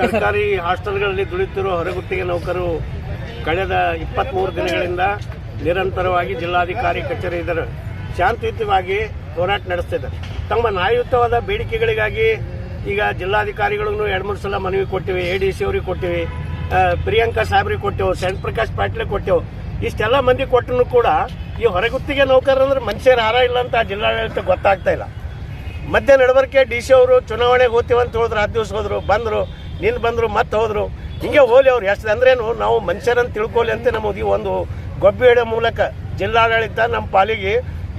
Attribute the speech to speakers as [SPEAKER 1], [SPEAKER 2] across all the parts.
[SPEAKER 1] ಸರ್ಕಾರಿ ಹಾಸ್ಟೆಲ್ಗಳಲ್ಲಿ ದುಡಿತಿರುವ ಹೊರಗುತ್ತಿಗೆ ನೌಕರು ಕಳೆದ ಇಪ್ಪತ್ಮೂರು ದಿನಗಳಿಂದ ನಿರಂತರವಾಗಿ ಜಿಲ್ಲಾಧಿಕಾರಿ ಕಚೇರಿ ಇದ್ದರು. ಶಾಂತಿಯುತವಾಗಿ ಹೋರಾಟ ನಡೆಸ್ತಿದ್ದಾರೆ. ತಮ್ಮ ನ್ಯಾಯಯುತವಾದ ಬೇಡಿಕೆಗಳಿಗಾಗಿ ಈಗ ಜಿಲ್ಲಾಧಿಕಾರಿಗಳಿಗೂ ಎರಡು ಮೂರು ಸಲ ಮನವಿ ಕೊಟ್ಟಿವಿ ಎ ಡಿ ಸಿ ಅವ್ರಿಗೆ ಕೊಟ್ಟಿವಿ ಪ್ರಿಯಾಂಕಾ ಸಾಹೇಬ್ರಿಗೆ ಕೊಟ್ಟೆವು ಶರಣ್ ಪ್ರಕಾಶ್ ಪಾಟೀಲ್ ಕೊಟ್ಟೆವು. ಇಷ್ಟೆಲ್ಲ ಮಂದಿ ಕೊಟ್ಟರು ಕೂಡ ಈ ಹೊರಗುತ್ತಿಗೆ ನೌಕರಂದ್ರೆ ಮನುಷ್ಯರ ಹಾರ ಇಲ್ಲ ಅಂತ ಜಿಲ್ಲಾಡಳಿತ ಗೊತ್ತಾಗ್ತಾ ಇಲ್ಲ. ಮಧ್ಯ ನಡವರಿಕೆ ಡಿ ಸಿ ಅವರು ಚುನಾವಣೆಗೆ ಹೋಗ್ತೀವಂತ ಹೇಳಿದ್ರು, ಹತ್ತು ದಿವಸ ಹೋದ್ರು, ಬಂದರು. ನಿನ್ನ ಬಂದರು ಮತ್ತೆ ಹೋದರು. ಹಿಂಗೆ ಹೋಲಿ ಅವ್ರು ಎಷ್ಟು ಅಂದ್ರೇನು ನಾವು ಮನುಷ್ಯರನ್ನು ತಿಳ್ಕೊಳ್ಳಿ ಅಂತ ನಮಗೆ ಈ ಒಂದು ಗೊಬ್ಬಿ ಇಡೋ ಮೂಲಕ ಜಿಲ್ಲಾಡಳಿತ ನಮ್ಮ ಪಾಲಿಗೆ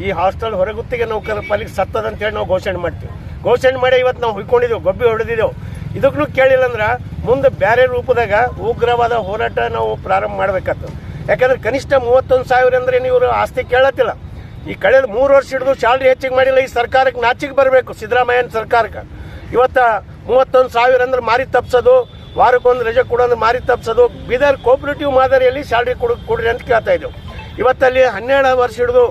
[SPEAKER 1] ಈ ಹಾಸ್ಟೆಲ್ ಹೊರಗುತ್ತಿಗೆ ನೌಕರರ ಪಾಲಿಗೆ ಸತ್ತದ ಅಂತೇಳಿ ನಾವು ಘೋಷಣೆ ಮಾಡ್ತೀವಿ. ಘೋಷಣೆ ಮಾಡಿ ಇವತ್ತು ನಾವು ಹುಯ್ಕೊಂಡಿದ್ದೇವೆ ಗೊಬ್ಬೆ ಹೊಡೆದಿದ್ದೇವೆ ಇದಕ್ಕೂ ಕೇಳಿಲ್ಲ ಅಂದ್ರೆ ಮುಂದೆ ಬೇರೆ ರೂಪದಾಗ ಉಗ್ರವಾದ ಹೋರಾಟ ನಾವು ಪ್ರಾರಂಭ ಮಾಡಬೇಕಾಗ್ತದೆ. ಯಾಕಂದ್ರೆ ಕನಿಷ್ಠ ಮೂವತ್ತೊಂದು ಸಾವಿರ ಅಂದ್ರೆ ಇವರು ಆಸ್ತಿ ಕೇಳತ್ತಿಲ್ಲ. ಈ ಕಳೆದ ಮೂರು ವರ್ಷ ಹಿಡಿದು ಸ್ಯಾಲ್ರಿ ಹೆಚ್ಚಿಗೆ ಮಾಡಿಲ್ಲ, ಈ ಸರ್ಕಾರಕ್ಕೆ ನಾಚಿಗೆ ಬರಬೇಕು, ಸಿದ್ದರಾಮಯ್ಯನ ಸರ್ಕಾರಕ್ಕೆ. ಇವತ್ತ ಮೂವತ್ತೊಂದು ಸಾವಿರ ಅಂದ್ರೆ ಮಾರಿ ತಪ್ಪಿಸೋದು ವಾರಕ್ಕೊಂದು ರಜೆ ಅಂದ್ರೆ ಮಾರಿ ತಪ್ಪಿಸೋದು ಬೀದರ್ ಕೋಪರೇಟಿವ್ ಮಾದರಿಯಲ್ಲಿ ಸ್ಯಾಲ್ರಿ ಕೊಡು, ಕೊಡ್ರಿ ಅಂತ ಕೇಳ್ತಾ ಇದ್ದೆವು. ಇವತ್ತಲ್ಲಿ ಹನ್ನೆರಡು ವರ್ಷ ಹಿಡಿದು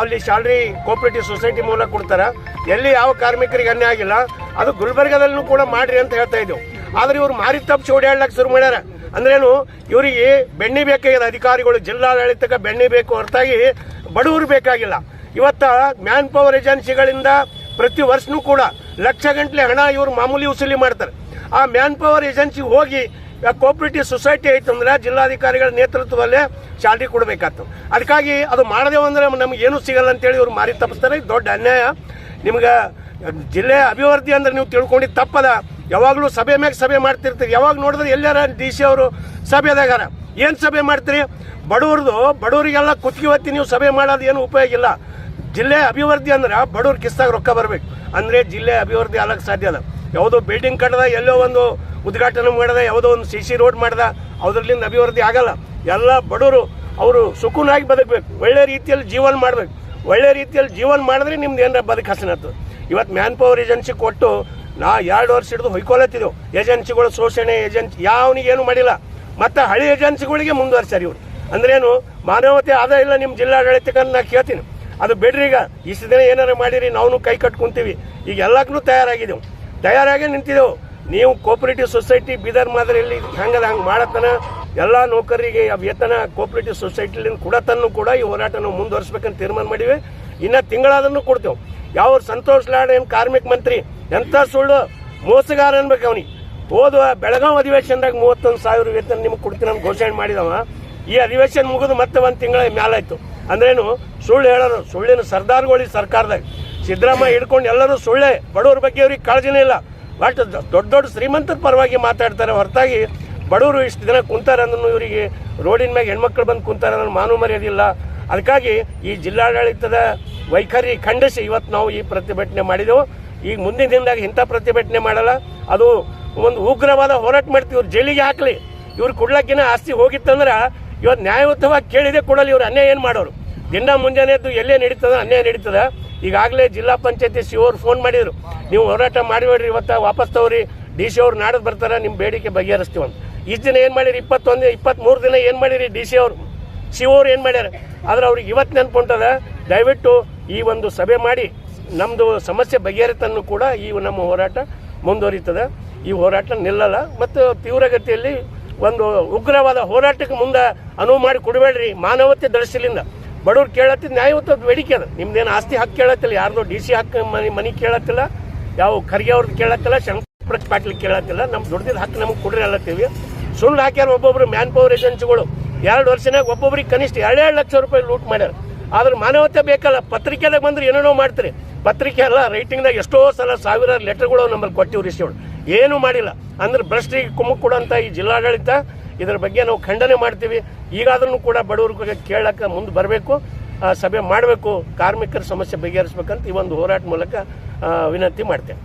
[SPEAKER 1] ಅಲ್ಲಿ ಸ್ಯಾಲ್ರಿ ಕೋಪರೇಟಿವ್ ಸೊಸೈಟಿ ಮೂಲಕ ಕೊಡ್ತಾರೆ. ಎಲ್ಲಿ ಯಾವ ಕಾರ್ಮಿಕರಿಗೆ ಅನ್ಯ ಆಗಿಲ್ಲ. ಅದು ಗುಲ್ಬರ್ಗದಲ್ಲೂ ಕೂಡ ಮಾಡ್ರಿ ಅಂತ ಹೇಳ್ತಾ ಇದ್ದೆವು. ಆದ್ರೆ ಇವ್ರು ಮಾರಿ ತಪ್ಪಿಸಿ ಓಡಾಡ್ಲಕ್ಕೆ ಶುರು ಮಾಡ್ಯಾರ. ಅಂದ್ರೇನು ಇವರಿಗೆ ಬೆಣ್ಣೆ ಬೇಕಾಗಿದೆ. ಅಧಿಕಾರಿಗಳು, ಜಿಲ್ಲಾಡಳಿತಕ್ಕೆ ಬೆಣ್ಣೆ ಬೇಕು ಹೊರತಾಗಿ ಬಡವರು ಬೇಕಾಗಿಲ್ಲ. ಇವತ್ತ ಮ್ಯಾನ್ ಪವರ್ ಏಜೆನ್ಸಿಗಳಿಂದ ಪ್ರತಿ ವರ್ಷನೂ ಕೂಡ ಲಕ್ಷ ಗಂಟ್ಲೆ ಹಣ ಇವರು ಮಾಮೂಲಿ ವಸೂಲಿ ಮಾಡ್ತಾರೆ. ಆ ಮ್ಯಾನ್ ಪವರ್ ಏಜೆನ್ಸಿ ಹೋಗಿ ಕೋಪರೇಟಿವ್ ಸೊಸೈಟಿ ಐತಂದ್ರೆ ಜಿಲ್ಲಾಧಿಕಾರಿಗಳ ನೇತೃತ್ವದಲ್ಲೇ ಶಾಲ್ರಿ ಕೊಡಬೇಕಾಗ್ತದೆ ಅದಕ್ಕಾಗಿ ಅದು ಮಾಡದೇವು ಅಂದ್ರೆ ನಮ್ಗೆ ಏನೂ ಸಿಗಲ್ಲ ಅಂತೇಳಿ ಇವ್ರು ಮಾರಿ ತಪ್ಪಿಸ್ತಾರೆ. ದೊಡ್ಡ ಅನ್ಯಾಯ. ನಿಮ್ಗೆ ಜಿಲ್ಲೆ ಅಭಿವೃದ್ಧಿ ಅಂದ್ರೆ ನೀವು ತಿಳ್ಕೊಂಡಿದ್ದು ತಪ್ಪದ. ಯಾವಾಗಲೂ ಸಭೆ ಮ್ಯಾಗ ಸಭೆ ಮಾಡ್ತಿರ್ತೀರಿ. ಯಾವಾಗ ನೋಡಿದ್ರೆ ಎಲ್ಲಾರ ಡಿ ಸಿ ಅವರು ಸಭೆದಾಗಾರ. ಏನು ಸಭೆ ಮಾಡ್ತೀರಿ? ಬಡವ್ರದ್ದು ಬಡವರಿಗೆಲ್ಲ ಕುತ್ತಿಗೆ ಹೊತ್ತಿ ನೀವು ಸಭೆ ಮಾಡೋದು ಏನು ಉಪಯೋಗ ಇಲ್ಲ. ಜಿಲ್ಲೆ ಅಭಿವೃದ್ಧಿ ಅಂದ್ರೆ ಬಡವ್ರ ಕಿಸ್ತಾಗ ರೊಕ್ಕ ಬರಬೇಕು. ಅಂದ್ರೆ ಜಿಲ್ಲೆ ಅಭಿವೃದ್ಧಿ ಆಗಕ್ಕೆ ಸಾಧ್ಯ ಅದ. ಯಾವುದೋ ಬಿಲ್ಡಿಂಗ್ ಕಟ್ಟದ ಎಲ್ಲೋ ಒಂದು ಉದ್ಘಾಟನೆ ಮಾಡದ, ಯಾವುದೋ ಒಂದು ಸಿ ಸಿ ರೋಡ್ ಮಾಡ್ದ, ಅದ್ರಲ್ಲಿಂದ ಅಭಿವೃದ್ಧಿ ಆಗಲ್ಲ. ಎಲ್ಲ ಬಡವರು ಅವರು ಸುಖನಾಗಿ ಬದುಕಬೇಕು. ಒಳ್ಳೆ ರೀತಿಯಲ್ಲಿ ಜೀವನ ಮಾಡಬೇಕು. ಒಳ್ಳೆ ರೀತಿಯಲ್ಲಿ ಜೀವನ ಮಾಡಿದ್ರೆ ನಿಮ್ದು ಏನಾರ ಬದುಕು ಹಸನ ಇವತ್ತು ಮ್ಯಾನ್ ಪವರ್ ಏಜೆನ್ಸಿ ಕೊಟ್ಟು ನಾ ಎರಡು ವರ್ಷ ಹಿಡಿದು ಹೊಯ್ಕೊಳತ್ತಿದ್ದೆವು ಏಜೆನ್ಸಿಗಳು ಶೋಷಣೆ ಏಜೆನ್ಸಿ ಯಾವನಿಗೇನು ಮಾಡಿಲ್ಲ. ಮತ್ತೆ ಹಳಿ ಏಜೆನ್ಸಿಗಳಿಗೆ ಮುಂದುವರ್ಸ್ಯಾರ ಇವ್ರು. ಅಂದ್ರೇನು ಮಾನವತೆ ಆದ ಇಲ್ಲ ನಿಮ್ಮ ಜಿಲ್ಲಾಡಳಿತಕ್ಕೆ ನಾ ಕೇಳ್ತೀನಿ. ಅದು ಬಿಡ್ರಿ ಈಗ ಇಷ್ಟು ದಿನ ಏನಾರು ಮಾಡಿರಿ ನಾವು ಕೈ ಕಟ್ಕೊಂತೀವಿ. ಈಗ ಎಲ್ಲಕ್ಕೂ ತಯಾರಾಗಿದ್ದೆವು. ತಯಾರಾಗಿ ನಿಂತಿದ್ದೆವು. ನೀವು ಕೋಪರೇಟಿವ್ ಸೊಸೈಟಿ ಬೀದರ್ ಮಾದರಿಯಲ್ಲಿ ಹಂಗದ ಹಂಗೆ ಮಾಡತನ, ಎಲ್ಲ ನೌಕರರಿಗೆ ವೇತನ ಕೋಪರೇಟಿವ್ ಸೊಸೈಟಿಲಿಂದ ಕೊಡತನ್ನು ಕೂಡ ಈ ಹೋರಾಟ ನಾವು ಮುಂದುವರಿಸ್ಬೇಕಂತ ತೀರ್ಮಾನ ಮಾಡಿವೆ. ಇನ್ನು ತಿಂಗಳಾದನ್ನು ಕೊಡ್ತೇವೆ. ಯಾವ ಸಂತೋಷ್ ಲಾಡ್ ಏನು ಕಾರ್ಮಿಕ ಮಂತ್ರಿ ಎಂಥ ಸುಳ್ಳು, ಮೋಸಗಾರ ಅನ್ಬೇಕು ಅವನಿಗೆ. ಹೋದ ಬೆಳಗಾವಿ ಅಧಿವೇಶನದಾಗ ಮೂವತ್ತೊಂದು ಸಾವಿರ ವೇತನ ನಿಮ್ಗೆ ಕೊಡ್ತೀನಿ ಅಂತ ಘೋಷಣೆ ಮಾಡಿದವ. ಈ ಅಧಿವೇಶನ ಮುಗಿದು ಮತ್ತೆ ಒಂದು ತಿಂಗಳ ಮ್ಯಾಲಾಯ್ತು ಅಂದ್ರೇನು, ಸುಳ್ಳು ಹೇಳೋರು, ಸುಳ್ಳಿನ ಸರ್ದಾರ್ಗಳು ಸರ್ಕಾರದಾಗ. ಸಿದ್ದರಾಮಯ್ಯ ಹಿಡ್ಕೊಂಡು ಎಲ್ಲರೂ ಸುಳ್ಳೆ, ಬಡವ್ರ ಬಗ್ಗೆ ಅವ್ರಿಗೆ ಕಾಳಜಿನೇ ಇಲ್ಲ. ಬಟ್ ದೊಡ್ಡ ದೊಡ್ಡ ಶ್ರೀಮಂತರ ಪರವಾಗಿ ಮಾತಾಡ್ತಾರೆ, ಹೊರತಾಗಿ ಬಡವರು ಇಷ್ಟು ದಿನ ಕುಂತಾರೆ ಅಂದ್ರೂ ಇವರಿಗೆ, ರೋಡಿನ ಮ್ಯಾಗ ಹೆಣ್ಮಕ್ಳು ಬಂದು ಕುಂತಾರೆ ಅನ್ನೋ ಮಾನು ಮರ್ಯಾದಿಲ್ಲ ಅದಕ್ಕಾಗಿ ಈ ಜಿಲ್ಲಾಡಳಿತದ ವೈಖರಿ ಖಂಡಿಸಿ ಇವತ್ತು ನಾವು ಈ ಪ್ರತಿಭಟನೆ ಮಾಡಿದೆವು. ಈಗ ಮುಂದಿನ ದಿನದಾಗ ಇಂಥ ಪ್ರತಿಭಟನೆ ಮಾಡಲ್ಲ. ಅದು ಒಂದು ಉಗ್ರವಾದ ಹೋರಾಟ ಮಾಡ್ತೀವಿ, ಇವ್ರು ಜೈಲಿಗೆ ಹಾಕಲಿ. ಇವ್ರು ಕೊಡ್ಲಕ್ಕಿನ ಆಸ್ತಿ ಹೋಗಿತ್ತಂದ್ರೆ ಇವತ್ತು ನ್ಯಾಯಯುತವಾಗಿ ಕೇಳಿದೆ ಕೊಡಲಿ ಇವರು ಅನ್ಯಾಯ ಏನು ಮಾಡೋರು? ದಿನ ಮುಂಜಾನೆ ಎದ್ದು ಎಲ್ಲೇ ನಡೀತದೆ, ಅನ್ಯಾಯ ನಡೀತದೆ? ಈಗಾಗಲೇ ಜಿಲ್ಲಾ ಪಂಚಾಯತಿ ಸಿ ಅವ್ರು ಫೋನ್ ಮಾಡಿದ್ರು. ನೀವು ಹೋರಾಟ ಮಾಡಿಬೇಡ್ರಿ, ಇವತ್ತು ವಾಪಸ್ ತಗೋರಿ ಡಿ ಸಿ ಅವ್ರು ನಾಡೋದು ಬರ್ತಾರೆ ನಿಮ್ಮ ಬೇಡಿಕೆ ಬಗೆಹರಿಸ್ತೀವಿ ಅಂತ. ಇಷ್ಟು ದಿನ ಏನು ಮಾಡಿರಿ? ಇಪ್ಪತ್ತೊಂದು ಇಪ್ಪತ್ತ್ಮೂರು ದಿನ ಏನು ಮಾಡಿರಿ ಡಿ ಸಿ ಅವರು? ಸಿ ಅವರು ಏನು ಮಾಡ್ಯಾರ? ಆದ್ರೆ ಅವ್ರಿಗೆ ಇವತ್ತು ನೆನ್ಪುಂಟದ ದಯವಿಟ್ಟು ಈ ಒಂದು ಸಭೆ ಮಾಡಿ ನಮ್ಮದು ಸಮಸ್ಯೆ ಬಗೆಹರಿತನ್ನು ಕೂಡ ಈ ನಮ್ಮ ಹೋರಾಟ ಮುಂದುವರಿತದೆ. ಈ ಹೋರಾಟ ನಿಲ್ಲಲ್ಲ, ಮತ್ತು ತೀವ್ರಗತಿಯಲ್ಲಿ ಒಂದು ಉಗ್ರವಾದ ಹೋರಾಟಕ್ಕೆ ಮುಂದೆ ಅನುವು ಮಾಡಿ ಕೊಡಬೇಡ್ರಿ ಮಾನವತೆ ದರ್ಶಲಿಂದ ಬಡವ್ರು ಕೇಳತ್ತಿದ್ ನ್ಯಾಯಯುತ ಬೇಡಿಕೆ ಅದ. ನಿಮ್ದೇನು ಆಸ್ತಿ ಹಕ್ಕು ಕೇಳತ್ತಿಲ್ಲ, ಯಾರ್ದು ಡಿ ಸಿ ಹಕ್ಕು ಮನೆ ಮನೆ ಕೇಳತ್ತಿಲ್ಲ, ಯಾವ ಖರ್ಗೆ ಅವ್ರದ್ದು ಕೇಳತ್ತಿಲ್ಲ, ಶಂಕರ ಪಾಟೀಲ್ ಕೇಳತ್ತಿಲ್ಲ ನಮ್ಮ ದುಡ್ದಿದ್ದ ಹಕ್ಕು ನಮಗೆ ಕೊಡ್ರಿ ಅಲ್ಲತ್ತೀವಿ ಸುಳ್ಳು ಹಾಕ್ಯಾರ ಒಬ್ಬೊಬ್ರು ಮ್ಯಾನ್ ಪವರ್ ಏಜೆನ್ಸಿಗಳು. ಎರಡು ವರ್ಷನಾಗ ಒಬ್ಬೊಬ್ರಿಗೆ ಕನಿಷ್ಠ ಎರಡೆರಡು ಲಕ್ಷ ರೂಪಾಯಿ ಲೂಟ್ ಮಾಡ್ಯಾರ. ಆದ್ರೆ ಮಾನವತೆ ಬೇಕಲ್ಲ, ಪತ್ರಿಕೆದಾಗ ಬಂದ್ರೆ ಏನೇನೋ ಮಾಡ್ತೀರಿ. ಪತ್ರಿಕೆ ಅಲ್ಲ, ರೈಟಿಂಗ್ದಾಗ ಎಷ್ಟೋ ಸಲ ಸಾವಿರಾರು ಲೆಟರ್ಗಳು ನಮ್ಮಲ್ಲಿ ಕೊಟ್ಟಿವ್ರಿ ರಿಸಿವ್ಡ್ ಏನೂ ಮಾಡಿಲ್ಲ. ಅಂದ್ರೆ ಭ್ರಷ್ಟಿಗೆ ಕುಮ್ಮಕ್ ಕೊಡೋಂಥ ಈ ಜಿಲ್ಲಾಡಳಿತ, ಇದರ ಬಗ್ಗೆ ನಾವು ಖಂಡನೆ ಮಾಡ್ತೀವಿ. ಈಗಾದ್ರೂ ಕೂಡ ಬಡವ್ರಿಗೆ ಕೇಳಕ್ಕೆ ಮುಂದೆ ಬರಬೇಕು. ಸಭೆ ಮಾಡಬೇಕು. ಕಾರ್ಮಿಕರ ಸಮಸ್ಯೆ ಬಗೆಹರಿಸ್ಬೇಕಂತ ಈ ಒಂದು ಹೋರಾಟ ಮೂಲಕ ವಿನಂತಿ ಮಾಡ್ತೇವೆ